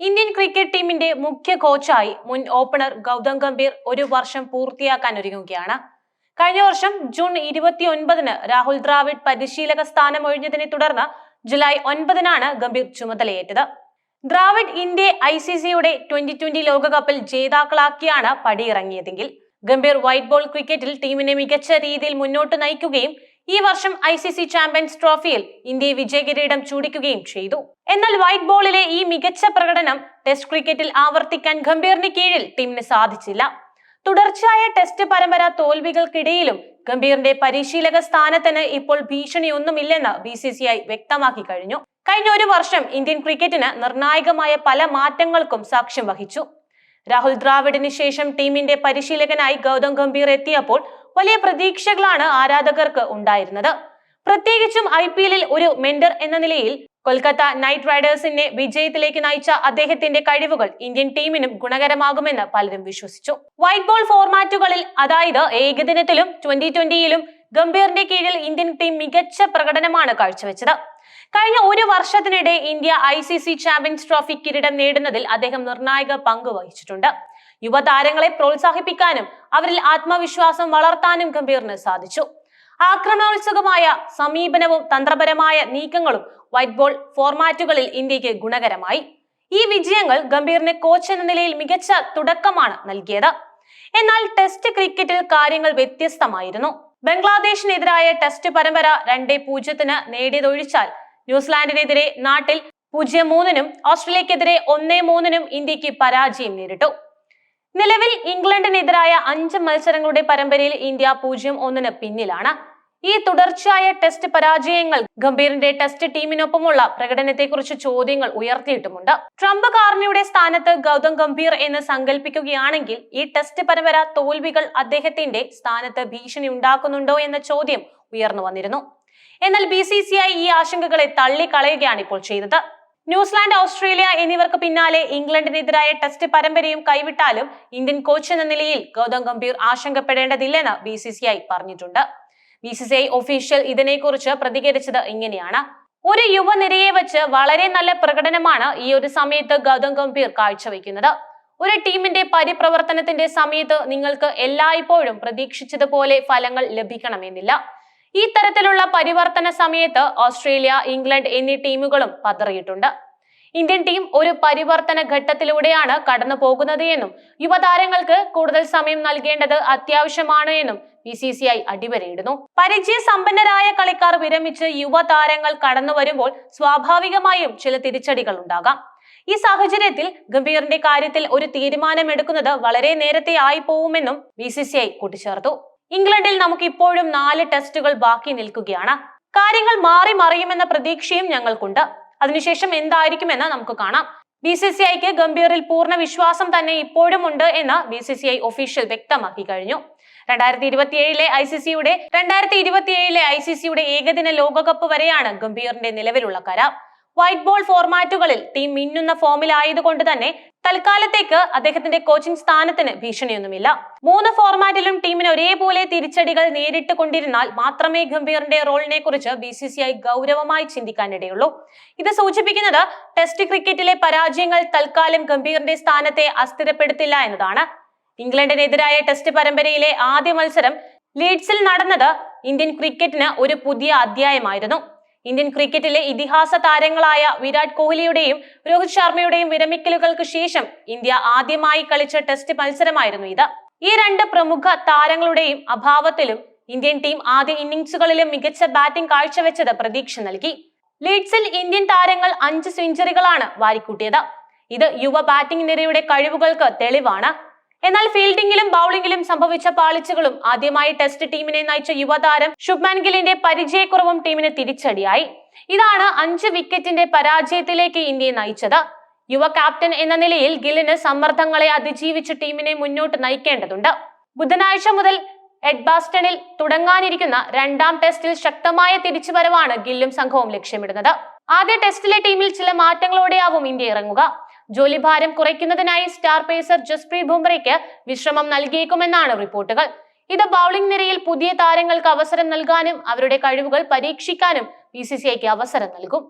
Indian cricket ടീമിന്റെ മുഖ്യ കോച്ചായി മുൻ ഓപ്പണർ ഗൗതം ഗംഭീർ ഒരു വർഷം പൂർത്തിയാക്കാൻ ഒരുങ്ങുകയാണ്. കഴിഞ്ഞ വർഷം ജൂൺ ഇരുപത്തി ഒൻപതിന് രാഹുൽ ദ്രാവിഡ് പരിശീലക സ്ഥാനം ഒഴിഞ്ഞതിനെ തുടർന്ന് ജൂലൈ ഒൻപതിനാണ് ഗംഭീർ ചുമതലയേറ്റത്. ദ്രാവിഡ് ഇന്ത്യയെ ഐ സി സിയുടെ ട്വന്റി ട്വന്റി ലോകകപ്പിൽ ജേതാക്കളാക്കിയാണ് പടിയിറങ്ങിയതെങ്കിൽ ഗംഭീർ വൈറ്റ് ബോൾ ക്രിക്കറ്റിൽ ടീമിനെ മികച്ച രീതിയിൽ മുന്നോട്ട് നയിക്കുകയും ഈ വർഷം ഐ സി സി ചാമ്പ്യൻസ് ട്രോഫിയിൽ ഇന്ത്യയെ വിജയകിരീടം ചൂടിക്കുകയും ചെയ്തു. എന്നാൽ വൈറ്റ് ബോളിലെ ഈ മികച്ച പ്രകടനം ടെസ്റ്റ് ക്രിക്കറ്റിൽ ആവർത്തിക്കാൻ ഗംഭീറിന് കീഴിൽ ടീമിന് സാധിച്ചില്ല. തുടർച്ചയായ ടെസ്റ്റ് പരമ്പര തോൽവികൾക്കിടയിലും ഗംഭീറിന്റെ പരിശീലക സ്ഥാനത്തിന് ഇപ്പോൾ ഭീഷണിയൊന്നുമില്ലെന്ന് ബി സി സി ഐ വ്യക്തമാക്കി കഴിഞ്ഞു. കഴിഞ്ഞ ഒരു വർഷം ഇന്ത്യൻ ക്രിക്കറ്റിന് നിർണായകമായ പല മാറ്റങ്ങൾക്കും സാക്ഷ്യം വഹിച്ചു. രാഹുൽ ദ്രാവിഡിന് ശേഷം ടീമിന്റെ പരിശീലകനായി ഗൗതം ഗംഭീർ എത്തിയപ്പോൾ വലിയ പ്രതീക്ഷകളാണ് ആരാധകർക്ക് ഉണ്ടായിരുന്നത്. പ്രത്യേകിച്ചും ഐ പി എല്ലിൽ ഒരു മെന്റർ എന്ന നിലയിൽ കൊൽക്കത്ത നൈറ്റ് റൈഡേഴ്സിനെ വിജയത്തിലേക്ക് നയിച്ച അദ്ദേഹത്തിന്റെ കഴിവുകൾ ഇന്ത്യൻ ടീമിനും ഗുണകരമാകുമെന്ന് പലരും വിശ്വസിച്ചു. വൈറ്റ് ബോൾ ഫോർമാറ്റുകളിൽ അതായത് ഏകദിനത്തിലും ട്വന്റി ട്വന്റിയിലും ഗംഭീറിന്റെ കീഴിൽ ഇന്ത്യൻ ടീം മികച്ച പ്രകടനമാണ് കാഴ്ചവെച്ചത്. കഴിഞ്ഞ ഒരു വർഷത്തിനിടെ India I C C champions trophy കിരീടം നേടുന്നതിൽ അദ്ദേഹം നിർണായക പങ്ക് വഹിച്ചിട്ടുണ്ട്. യുവതാരങ്ങളെ പ്രോത്സാഹിപ്പിക്കാനും അവരിൽ ആത്മവിശ്വാസം വളർത്താനും ഗംഭീറിന് സാധിച്ചു. ആക്രമണോത്സുകമായ സമീപനവും തന്ത്രപരമായ നീക്കങ്ങളും വൈറ്റ് ബോൾ ഫോർമാറ്റുകളിൽ ഇന്ത്യയ്ക്ക് ഗുണകരമായി. ഈ വിജയങ്ങൾ ഗംഭീറിന് കോച്ച് എന്ന നിലയിൽ മികച്ച തുടക്കമാണ് നൽകിയത്. എന്നാൽ ടെസ്റ്റ് ക്രിക്കറ്റിൽ കാര്യങ്ങൾ വ്യത്യസ്തമായിരുന്നു. ബംഗ്ലാദേശിനെതിരായ ടെസ്റ്റ് പരമ്പര രണ്ടേ പൂജ്യത്തിന് നേടിയതൊഴിച്ചാൽ ന്യൂസിലാൻഡിനെതിരെ നാട്ടിൽ പൂജ്യം മൂന്നിനും ഓസ്ട്രേലിയക്കെതിരെ ഒന്നേ മൂന്നിനും ഇന്ത്യയ്ക്ക് പരാജയം നേരിട്ടു. നിലവിൽ ഇംഗ്ലണ്ടിനെതിരായ അഞ്ച് മത്സരങ്ങളുടെ പരമ്പരയിൽ ഇന്ത്യ പൂജ്യം ഒന്നിന് പിന്നിലാണ്. ഈ തുടർച്ചയായ ടെസ്റ്റ് പരാജയങ്ങൾ ഗംഭീറിന്റെ ടെസ്റ്റ് ടീമിനൊപ്പമുള്ള പ്രകടനത്തെക്കുറിച്ച് ചോദ്യങ്ങൾ ഉയർത്തിയിട്ടുമുണ്ട്. ട്രംപ് കാർണിയുടെ സ്ഥാനത്ത് ഗൗതം ഗംഭീർ എന്ന് സങ്കല്പിക്കുകയാണെങ്കിൽ ഈ ടെസ്റ്റ് പരമ്പര തോൽവികൾ അദ്ദേഹത്തിന്റെ സ്ഥാനത്ത് ഭീഷണി ഉണ്ടാക്കുന്നുണ്ടോ എന്ന ചോദ്യം ഉയർന്നു വന്നിരുന്നു. എന്നാൽ ബി സി സി ഐ ഈ ആശങ്കകളെ തള്ളിക്കളയുകയാണ് ഇപ്പോൾ ചെയ്തത്. ന്യൂസിലാൻഡ് ഓസ്ട്രേലിയ എന്നിവർക്ക് പിന്നാലെ ഇംഗ്ലണ്ടിനെതിരായ ടെസ്റ്റ് പരമ്പരയും കൈവിട്ടാലും ഇന്ത്യൻ കോച്ച് എന്ന നിലയിൽ ഗൗതം ഗംഭീർ ആശങ്കപ്പെടേണ്ടതില്ലെന്ന് ബി സി സി ഐ പറഞ്ഞിട്ടുണ്ട്. B C C I official ഇതിനെക്കുറിച്ച് പ്രതികരിച്ചത് ഇങ്ങനെയാണ്. ഒരു യുവനിരയെ വെച്ച് വളരെ നല്ല പ്രകടനമാണ് ഈ ഒരു സമയത്ത് ഗൗതം ഗംഭീർ കാഴ്ചവെക്കുന്നത്. ഒരു ടീമിന്റെ പരിപ്രവർത്തനത്തിന്റെ സമയത്ത് നിങ്ങൾക്ക് എല്ലായ്പ്പോഴും പ്രതീക്ഷിച്ചതുപോലെ ഫലങ്ങൾ ലഭിക്കണമെന്നില്ല. ഈ തരത്തിലുള്ള പരിവർത്തന സമയത്ത് ഓസ്ട്രേലിയ ഇംഗ്ലണ്ട് എന്നീ ടീമുകളും പതറിയിട്ടുണ്ട്. ഇന്ത്യൻ ടീം ഒരു പരിവർത്തന ഘട്ടത്തിലൂടെയാണ് കടന്നു പോകുന്നത് എന്നും യുവതാരങ്ങൾക്ക് കൂടുതൽ സമയം നൽകേണ്ടത് അത്യാവശ്യമാണ് എന്നും ബി സി സി ഐ അടിവരയിടുന്നു. പരിചയസമ്പന്നരായ കളിക്കാർ വിരമിച്ച് യുവതാരങ്ങൾ കടന്നു വരുമ്പോൾ സ്വാഭാവികമായും ചില തിരിച്ചടികൾ ഉണ്ടാകാം. ഈ സാഹചര്യത്തിൽ ഗംഭീറിന്റെ കാര്യത്തിൽ ഒരു തീരുമാനമെടുക്കുന്നത് വളരെ നേരത്തെ ആയി പോവുമെന്നും ബി സി സി ഐ കൂട്ടിച്ചേർത്തു. ഇംഗ്ലണ്ടിൽ നമുക്ക് ഇപ്പോഴും നാല് ടെസ്റ്റുകൾ ബാക്കി നിൽക്കുകയാണ്. കാര്യങ്ങൾ മാറി മറിയുമെന്ന പ്രതീക്ഷയും ഞങ്ങൾക്കുണ്ട്. അതിനുശേഷം എന്തായിരിക്കുമെന്ന് നമുക്ക് കാണാം. ബി സി സി ഐക്ക് ഗംഭീറിൽ പൂർണ വിശ്വാസം തന്നെ ഇപ്പോഴും ഉണ്ട് എന്ന് B C C I official വ്യക്തമാക്കി കഴിഞ്ഞു. രണ്ടായിരത്തി ഇരുപത്തിയേഴിലെ ഐ സി സിയുടെ രണ്ടായിരത്തി ഇരുപത്തിയേഴിലെ ഐ സി സിയുടെ ഏകദിന ലോകകപ്പ് വരെയാണ് ഗംഭീറിന്റെ നിലവിലുള്ള കരാർ. വൈറ്റ് ബോൾ ഫോർമാറ്റുകളിൽ ടീം മിന്നുന്ന ഫോമിലായതുകൊണ്ട് തന്നെ തൽക്കാലത്തേക്ക് അദ്ദേഹത്തിന്റെ കോച്ചിംഗ് സ്ഥാനത്തിന് ഭീഷണിയൊന്നുമില്ല. മൂന്ന് ഫോർമാറ്റിലും ടീമിന് ഒരേപോലെ തിരിച്ചടികൾ നേരിട്ട് കൊണ്ടിരുന്നാൽ മാത്രമേ ഗംഭീറിന്റെ റോളിനെ കുറിച്ച് ബി സി സി ഐ ഗൗരവമായി ചിന്തിക്കാനിടയുള്ളൂ. ഇത് സൂചിപ്പിക്കുന്നത് ടെസ്റ്റ് ക്രിക്കറ്റിലെ പരാജയങ്ങൾ തൽക്കാലം ഗംഭീറിന്റെ സ്ഥാനത്തെ അസ്ഥിരപ്പെടുത്തില്ല എന്നതാണ്. ഇംഗ്ലണ്ടിനെതിരായ ടെസ്റ്റ് പരമ്പരയിലെ ആദ്യ മത്സരം ലീഡ്സിൽ നടന്നത് ഇന്ത്യൻ ക്രിക്കറ്റിന് ഒരു പുതിയ അധ്യായമായിരുന്നു. ഇന്ത്യൻ ക്രിക്കറ്റിലെ ഇതിഹാസ താരങ്ങളായ വിരാട് കോഹ്ലിയുടെയും രോഹിത് ശർമ്മയുടെയും വിരമിക്കലുകൾക്ക് ശേഷം ഇന്ത്യ ആദ്യമായി കളിച്ച ടെസ്റ്റ് മത്സരമായിരുന്നു ഇത്. ഈ രണ്ട് പ്രമുഖ താരങ്ങളുടെയും അഭാവത്തിലും ഇന്ത്യൻ ടീം ആദ്യ ഇന്നിംഗ്സുകളിലും മികച്ച ബാറ്റിംഗ് കാഴ്ചവെച്ചത് പ്രതീക്ഷ നൽകി. ലീഡ്സിൽ ഇന്ത്യൻ താരങ്ങൾ അഞ്ച് സെഞ്ചുറികളാണ് വാരിക്കൂട്ടിയത്. ഇത് യുവ ബാറ്റിംഗ് നിരയുടെ കഴിവുകൾക്ക് തെളിവാണ്. എന്നാൽ ഫീൽഡിംഗിലും ബൗളിംഗിലും സംഭവിച്ച പാളിച്ചകളും ആദ്യമായി ടെസ്റ്റ് ടീമിനെ നയിച്ച യുവതാരം ശുഭ്മാൻ ഗില്ലിന്റെ പരിചയക്കുറവും ടീമിന് തിരിച്ചടിയായി. ഇതാണ് അഞ്ച് വിക്കറ്റിന്റെ പരാജയത്തിലേക്ക് ഇന്ത്യയെ നയിച്ചത്. യുവ ക്യാപ്റ്റൻ എന്ന നിലയിൽ ഗില്ലിന് സമ്മർദ്ദങ്ങളെ അതിജീവിച്ച് ടീമിനെ മുന്നോട്ട് നയിക്കേണ്ടതുണ്ട്. ബുധനാഴ്ച മുതൽ എഡ്ബാസ്റ്റണിൽ തുടങ്ങാനിരിക്കുന്ന രണ്ടാം ടെസ്റ്റിൽ ശക്തമായ തിരിച്ചുവരവാണ് ഗില്ലും സംഘവും ലക്ഷ്യമിടുന്നത്. ആദ്യ ടെസ്റ്റിലെ ടീമിൽ ചില മാറ്റങ്ങളോടെയാവും ഇന്ത്യ ഇറങ്ങുക. ജോലിഭാരം കുറയ്ക്കുന്നതിനായി സ്റ്റാർ പേസർ ജസ്പ്രീത് ബുംറയ്ക്ക് വിശ്രമം നൽകിയേക്കുമെന്നാണ് റിപ്പോർട്ടുകൾ. ഇത് ബൗളിംഗ് നിരയിൽ പുതിയ താരങ്ങൾക്ക് അവസരം നൽകാനും അവരുടെ കഴിവുകൾ പരീക്ഷിക്കാനും ബി അവസരം നൽകും.